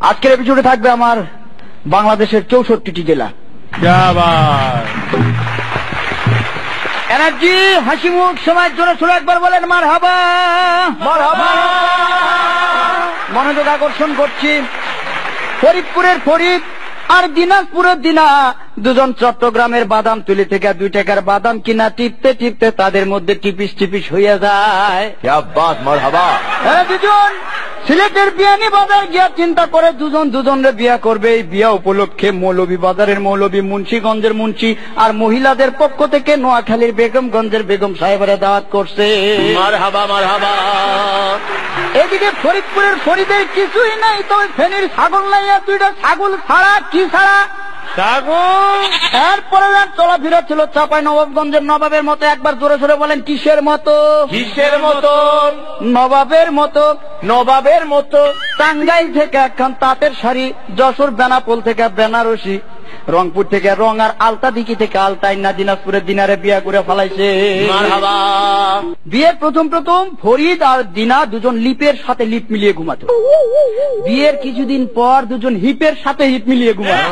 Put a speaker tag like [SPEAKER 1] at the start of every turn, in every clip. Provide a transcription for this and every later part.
[SPEAKER 1] আজকের এপিসোডে থাকবে আমার বাংলাদেশের চৌষট্টিটি জেলা। এনার্জি হাসি মুখ সময় জোরে সোরে একবার বলেন মার হাবা মনোযোগ আকর্ষণ করছি। ফরিদপুরের ফরিদ আর দিনাজপুরের দিনা। দুজন চট্টগ্রামের বাদাম তুলে থেকে দুই টাকার বাদাম কিনা টিপতে টিপতে তাদের মধ্যে টিপিস টিপিস হইয়া যায়। হ্যাঁ দুজন। সিলেটের বিয়ানি বাজার গিয়া চিন্তা করে দুজন দুজনের বিয়া করবে। এই বিয়া উপলক্ষে মৌলভী বাজারের মৌলবী মুন্সীগঞ্জের মুন্সি আর মহিলাদের পক্ষ থেকে নোয়াখালীর বেগমগঞ্জের বেগম সাহেবেরা দাওয়াত করছে। এদিকে ফরিদপুরের ফরিদের কিছুই নাই তবে ফেনীর ছাগল নাইয়া দুইটা ছাগল ছাড়া কি ছাড়া? চলাফেরা ছিল চাপাই নবাবগঞ্জের নবাবের মতো। একবার জোরে জোরে বলেন কিসের মতো?
[SPEAKER 2] কিসের মতন
[SPEAKER 1] নবাবের মতো
[SPEAKER 2] নবাবের মতো।
[SPEAKER 1] টাঙ্গাইল থেকে একখান তাঁতের শাড়ি যশোর বেনাপোল থেকে বেনারসি রংপুর থেকে রং আর আলতা দিকি থেকে আলতাই না দিনাজপুরের দিনারে বিয়া করে ফেলাইছে।
[SPEAKER 2] মারহাবা।
[SPEAKER 1] বিয়ের প্রথম প্রথম ফরিদ আর দিনা দুজন লিপের সাথে লিপ মিলিয়ে ঘুমাতো। বিয়ের কিছুদিন পর দুজন হিপের সাথে হিপ মিলিয়ে ঘুমাতো।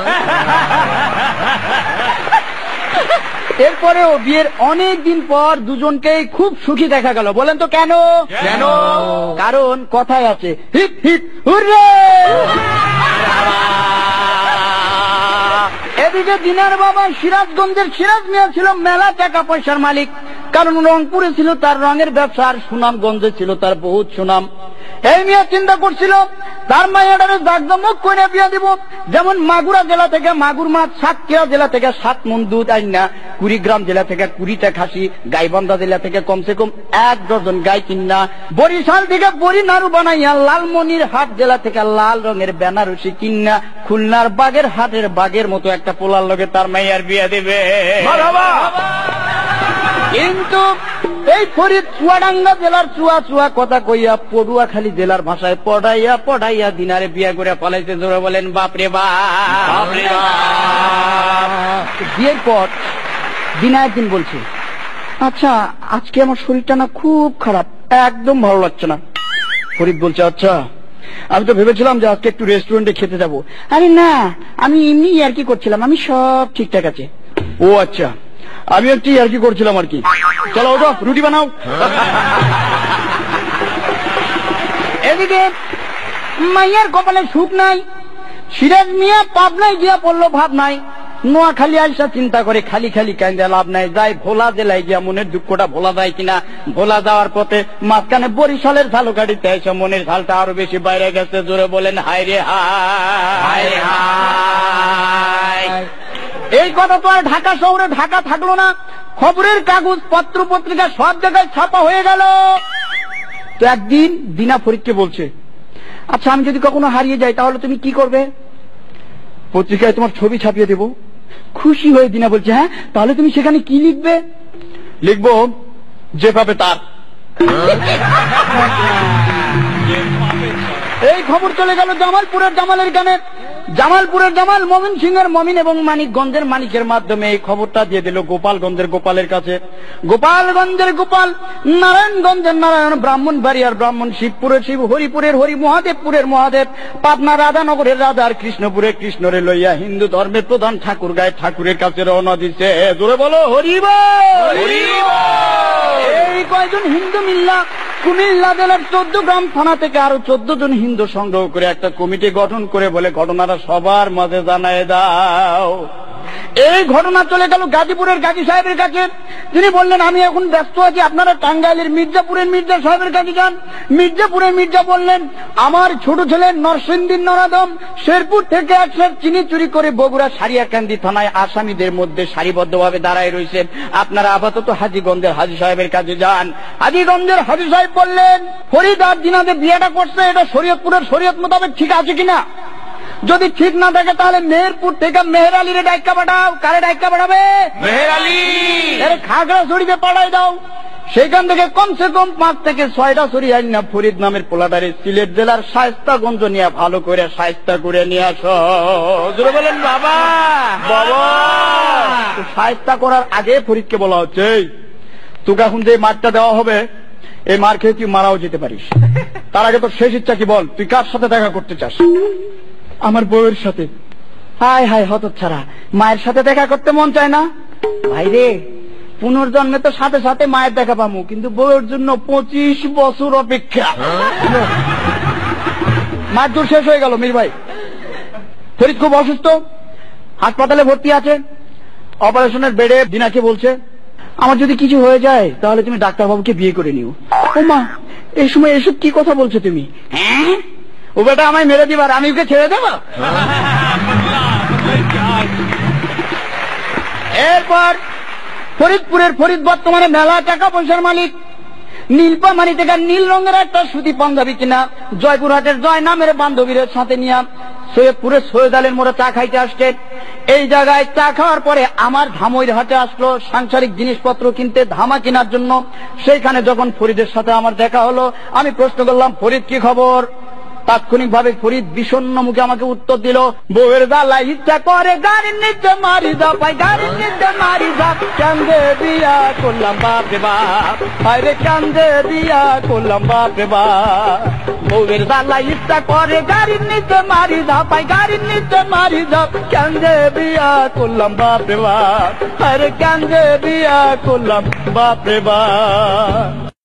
[SPEAKER 1] এরপরেও বিয়ের অনেক দিন পর দুজনকেই খুব সুখী দেখা গেল। বলেন তো কেন?
[SPEAKER 2] কেন?
[SPEAKER 1] কারণ কথায় আছে হিপ হিপ হুররে! এদিকে দিনার বাবা সিরাজগঞ্জের সিরাজ মিয়া ছিল মেলা টাকা পয়সার মালিক। কারণ রংপুরে ছিল, তার রঙের ব্যবসা আর সুনামগঞ্জে ছিল, তার বহুত সুনাম। এই মিয়া চিন্তা করছিল, তার মাইয়াটারে জাকজমক করে বিয়া দিব। যেমন মাগুরা জেলা থেকে মাগুর মাছ, সাতক্ষীরা জেলা থেকে সাত মন দুধ আইন, কুড়িগ্রাম জেলা থেকে কুড়িটা খাসি, গাইবান্ধা জেলা থেকে কমসে কম এক ডজন গাই কিনা। বরিশাল থেকে বরি নাড়ু বানাইয়া লালমনির হাট জেলা থেকে লাল রঙের বেনারসি কিনা। খুলনার বাগের হাটের বাগের মতো একটা পোলার লগে তার মাইয়ার বিয়া দেবে। কিন্তু এই ফরিদ চুয়াডাঙ্গা জেলার চুয়া চুয়া কথা কইয়া পটুয়াখালী জেলার ভাষায় পড়াইয়া পড়াইয়া দিনারে বিয়া করে পালাইতে জোরে বলেন বাপরে বাপ!
[SPEAKER 2] বাপরে
[SPEAKER 1] বিয়ের পর দিনা একদিন বলছে আচ্ছা আজকে আমার শরীরটা না খুব খারাপ একদম ভালো লাগছে না। ফরিদ বলছে আচ্ছা আমি তো ভেবেছিলাম যে আজকে একটু রেস্টুরেন্টে খেতে যাব। আরে না আমি এমনি আর কি করছিলাম আমি সব ঠিকঠাক আছে। ও আচ্ছা। আমি একটু আর কি করছিলাম আর কি। চলো ওঠো, রুটি বানাও। এদিকে মাইয়ার কপালে সুখ নাই, সিরাজ মিয়া পাবনায় গিয়া পড়ল ভাব নাই। নোয়াখালী আইসা চিন্তা করে খালি খালি কান্দে লাভ নাই, যাই ভোলা জেলায় গিয়া মনের দুঃখটা ভোলা যায় কিনা। ভোলা যাওয়ার পথে মাঝখানে বরিশালের ঝালু গাড়িতে এসে মনের ঝালটা আরও বেশি বাইরে গেছে, জোরে বলেন হাই রে
[SPEAKER 2] হায় হায়!
[SPEAKER 1] এই কথা তো আর ঢাকা শহরে ঢাকা থাকল না। খবরের কাগজ পত্র পত্রিকা সব জায়গায় ছাপা হয়ে গেল। তো একদিন দিনা ফরিদকে বলছে আচ্ছা আমি যদি কখনো হারিয়ে যাই তাহলে তুমি কি করবে? পত্রিকায় তোমার ছবি ছাপিয়ে দেব। খুশি হয়ে দিনা বলছে হ্যাঁ তাহলে তুমি সেখানে কি লিখবে? লিখব যে পাবে তার। এই খবর চলে গেল জামালপুরের জামালের গানে জামালপুরের জামাল মমিন সিংহের মমিন এবং মানিকগঞ্জের মানিকের মাধ্যমে এই খবরটা দিয়ে দিল গোপালগঞ্জের গোপালের কাছে। গোপালগঞ্জের গোপাল নারায়ণগঞ্জের নারায়ণ ব্রাহ্মণবাড়িয়ার ব্রাহ্মণ শিবপুরের শিব হরিপুরের হরি মহাদেবপুরের মহাদেব পাটনা রাধানগরের রাধা আর কৃষ্ণপুরের কৃষ্ণরে লইয়া হিন্দু ধর্মের প্রধান ঠাকুর গায়ে ঠাকুরের কাছে রওনা দিছে। জোরে বলো হরিব এই কয়জন হিন্দু মিল্লা কুমিল্লা জেলার চোদ্দ গ্রাম থানা থেকে আরও চোদ্দ জন হিন্দু সংগ্রহ করে একটা কমিটি গঠন করে বলে ঘটনাটা সবার মাঝে জানায় দাও। এই ঘটনা চলে গেল গাজীপুরের গাজী সাহেবের কাছে। তিনি বললেন, আমি এখন ব্যস্ত আছি। আপনারা টাঙ্গাইলের মির্জাপুরের মির্জা সাহেবের কাছে যান। মির্জাপুরের মির্জা বললেন, আমার ছোট ছেলে নরসিংদীর নরাদম শেরপুর থেকে একসাথ চিনি চুরি করে বগুড়া সারিয়াকান্দি থানায় আসামিদের মধ্যে সারিবদ্ধভাবে দাঁড়ায় রয়েছেন আপনারা আপাতত হাজিগঞ্জের হাজি সাহেবের কাছে যান। হাজিগঞ্জের হাজি সাহেব বললেন ফরিদ আর দিনাদে বিয়েটা করছে, এটা শরীয়তপুরের শরীয়ত মোতাবেক ঠিক আছে কিনা? যদি ঠিক না থাকে তাহলে মেহেরপুর থেকে মেহের আলীরে ডাইকা পাঠাও। কারে ডাইকা পাঠাবে?
[SPEAKER 2] মেহের আলী
[SPEAKER 1] খাগড়াছড়িতে পাঠাই দাও। সেখান থেকে কমসে কম পাঁচ থেকে ছয়টা ছড়ি আইন না ফরিদ নামের পোলাটারে সিলেট জেলার শায়স্তাগঞ্জ নিয়ে ভালো করে শায়স্তা করে নিয়ে আসো। বলেন বাবা!
[SPEAKER 2] বাবা!
[SPEAKER 1] তো করার আগে ফরিদকে বলা হচ্ছে তোকে এখন যে মারটা দেওয়া হবে এই মার খেয়ে তুই মারাও যেতে পারিস। তার আগে তোর শেষ ইচ্ছা কি বল? তুই কার সাথে দেখা করতে চাস? আমার বউয়ের সাথে। হায় হায় হত ছাড়া মায়ের সাথে দেখা করতে মন চায় না? ভাই রে, পুনর্জন্মে তো সাথে সাথে মায়ের দেখা পামু, কিন্তু বউয়ের জন্য পঁচিশ বছর অপেক্ষা। মায়ের দূর শেষ হয়ে গেল, মির ভাই। ফরিদ খুব অসুস্থ, হাসপাতালে ভর্তি আছে। অপারেশনের বেডে দিনাকে বলছে, আমার যদি কিছু হয়ে যায়, তাহলে তুমি ডাক্তারবাবুকে বিয়ে করে নিও। ও মা এই সময় এসব কি কথা বলছো তুমি? হ্যাঁ? ও বেটা আমায় মেরে দিবার, আমি ওকে ছেড়ে দেবো? এরপর ফরিদপুরের ফরিদ বর্তমানে মেলা টাকা পয়সার মালিক। নীলপামারি থেকে নীল রঙের একটা সুতি পাঞ্জাবি কিনা, জয়পুরহাটের জয় নামের বান্ধবীর সাথে নিয়ে সৈয়দপুরের সৈয়দ আলের মোড়ে চা খাইতে আসছে এই জায়গায় চা খাওয়ার পরে আমার ধামইর হাটে আসলো সাংসারিক জিনিসপত্র কিনতে, ধামা কেনার জন্য। সেইখানে যখন ফরিদের সাথে আমার দেখা হলো, আমি প্রশ্ন করলাম, ফরিদ, কি খবর? তাৎক্ষণিক ভাবে ফরিদ বিষণ্ণ মুখে আমাকে উত্তর দিল, বউয়ের জ্বালা ইচ্ছা করে, গাড়ির নিচে মারি দাও পাই গাড়ির নিচে মারি দাও কান্দে দিয়া করলাম বাপরে কান্দে দিয়া করলাম বাপরে বাপ। বউয়ের জ্বালা ইচ্ছা করে, গাড়ির নিচে মারি দাও পাই গাড়ির নিচে মারি দাও কান্দে দিয়া করলাম বাপরে কান্দে দিয়া করলাম বাপরে বাপ।